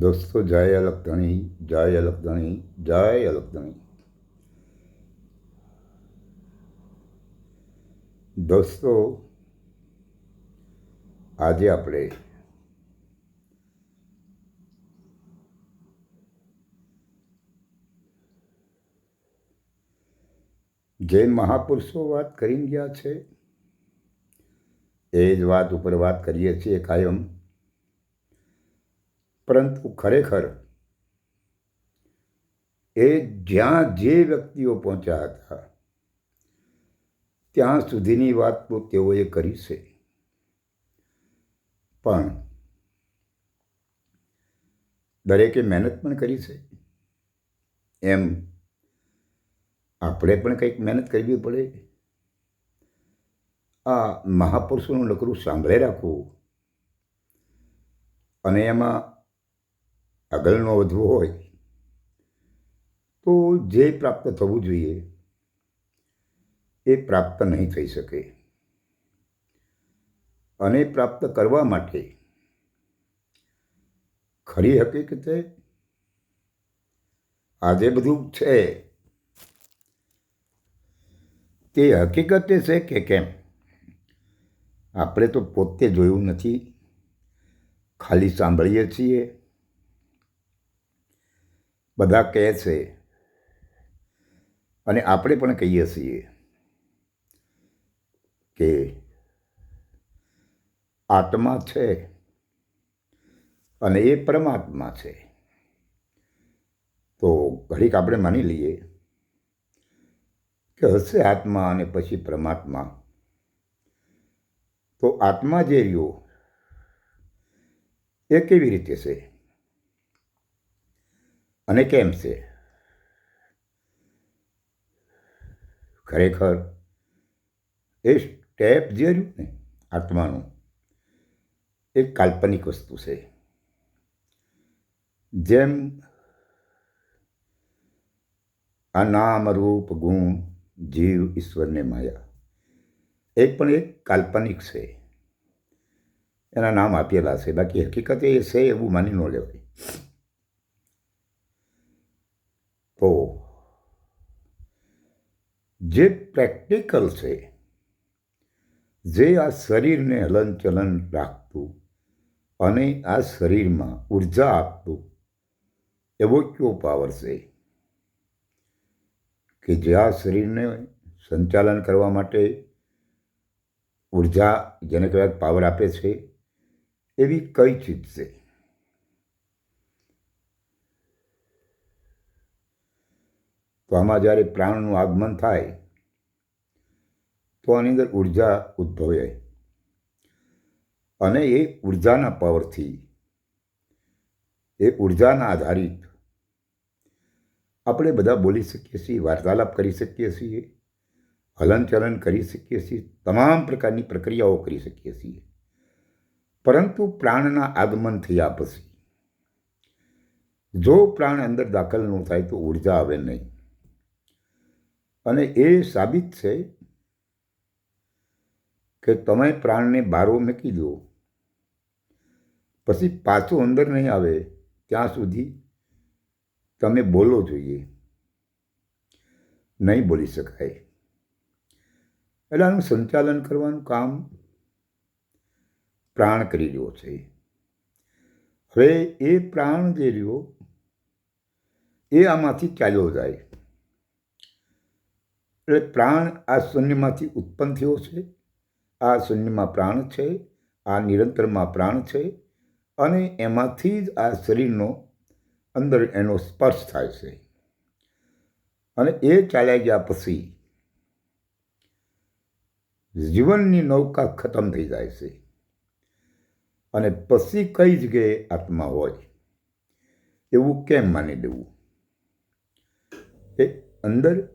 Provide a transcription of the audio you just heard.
દોસ્તો, જય અલગધણી જય અલગધણી જય અલગધણી દોસ્તો, આજે આપણે જે મહાપુરુષો વાત કરીને ગયા છે, એ જ વાત ઉપર વાત કરીએ છીએ કાયમ. પરંતુ ખરેખર એ જ્યાં જે વ્યક્તિઓ પહોંચ્યા હતા, ત્યાં સુધીની વાત તો તેઓએ કરી છે. પણ દરેકે મહેનત પણ કરી છે. એમ આપણે પણ કંઈક મહેનત કરવી પડે. આ મહાપુરુષોનું નકરું સાંભળે રાખવું અને એમાં આગળનો વધવો હોય, તો જે પ્રાપ્ત થવું જોઈએ, એ પ્રાપ્ત નહીં થઈ શકે. અને પ્રાપ્ત કરવા માટે ખરી હકીકતે આજે બધું છે. તે હકીકતે છે કે કેમ? આપણે તો પોતે જોયું નથી. ખાલી સાંભળીએ છીએ. બધા કહે છે. અને આપણે પણ કહીએ છીએ કે આત્મા છે અને એ પરમાત્મા છે. તો ઘડીક આપણે માની લઈએ કે હશે આત્મા અને પછી પરમાત્મા. તો આત્મા જે રહ્યો, એ કેવી રીતે છે? અને કેમ છે? ખરેખર એ સ્ટેપ જે રહ્યું ને આત્માનું, એ કાલ્પનિક વસ્તુ છે. જેમ આ નામ રૂપ ગુણ જીવ ઈશ્વરને માયા, એ પણ એક કાલ્પનિક છે. એના નામ આપેલા છે. બાકી હકીકત એ છે એવું માની ન લેવાય. તો જે પ્રેક્ટિકલ છે, જે આ શરીરને હલનચલન રાખતું અને આ શરીરમાં ઊર્જા આપતું, એવો કયો પાવર છે? કે જે આ શરીરને સંચાલન કરવા માટે ઊર્જા જેને કહેવાય પાવર આપે છે, એવી કઈ ચીજ છે? તો આમાં જ્યારે પ્રાણનું આગમન થાય, તો આની અંદર ઊર્જા ઉદ્ભવે. અને એ ઉર્જાના પાવરથી, એ ઉર્જાના આધારિત, આપણે બધા બોલી શકીએ છીએ, વાર્તાલાપ કરી શકીએ છીએ, હલનચલન કરી શકીએ છીએ, તમામ પ્રકારની પ્રક્રિયાઓ કરી શકીએ છીએ. પરંતુ પ્રાણના આગમન થયા પછી, જો પ્રાણ અંદર દાખલ ન થાય તો ઊર્જા આવે નહીં. અને એ સાબિત છે કે તમે પ્રાણને બારો મૂકી દો. પછી પાછું અંદર નહીં આવે, ત્યાં સુધી તમે બોલો જોઈએ. નહીં બોલી શકાય. એટલે આનું સંચાલન કરવાનું કામ પ્રાણ કરી રહ્યો છે. હવે એ પ્રાણ જે રહ્યો, એ આમાંથી ચાલ્યો જાય. એટલે પ્રાણ આ શૂન્યમાંથી ઉત્પન્ન થયો છે. આ શૂન્યમાં પ્રાણ છે, આ નિરંતરમાં પ્રાણ છે અને એમાંથી જ આ શરીરનો અંદર એનો સ્પર્શ થાય છે. અને એ ચાલ્યા ગયા પછી જીવનની નૌકા ખતમ થઈ જાય છે. અને પછી કઈ જગ્યાએ આત્મા હોય એવું કેમ માની દેવું એ અંદર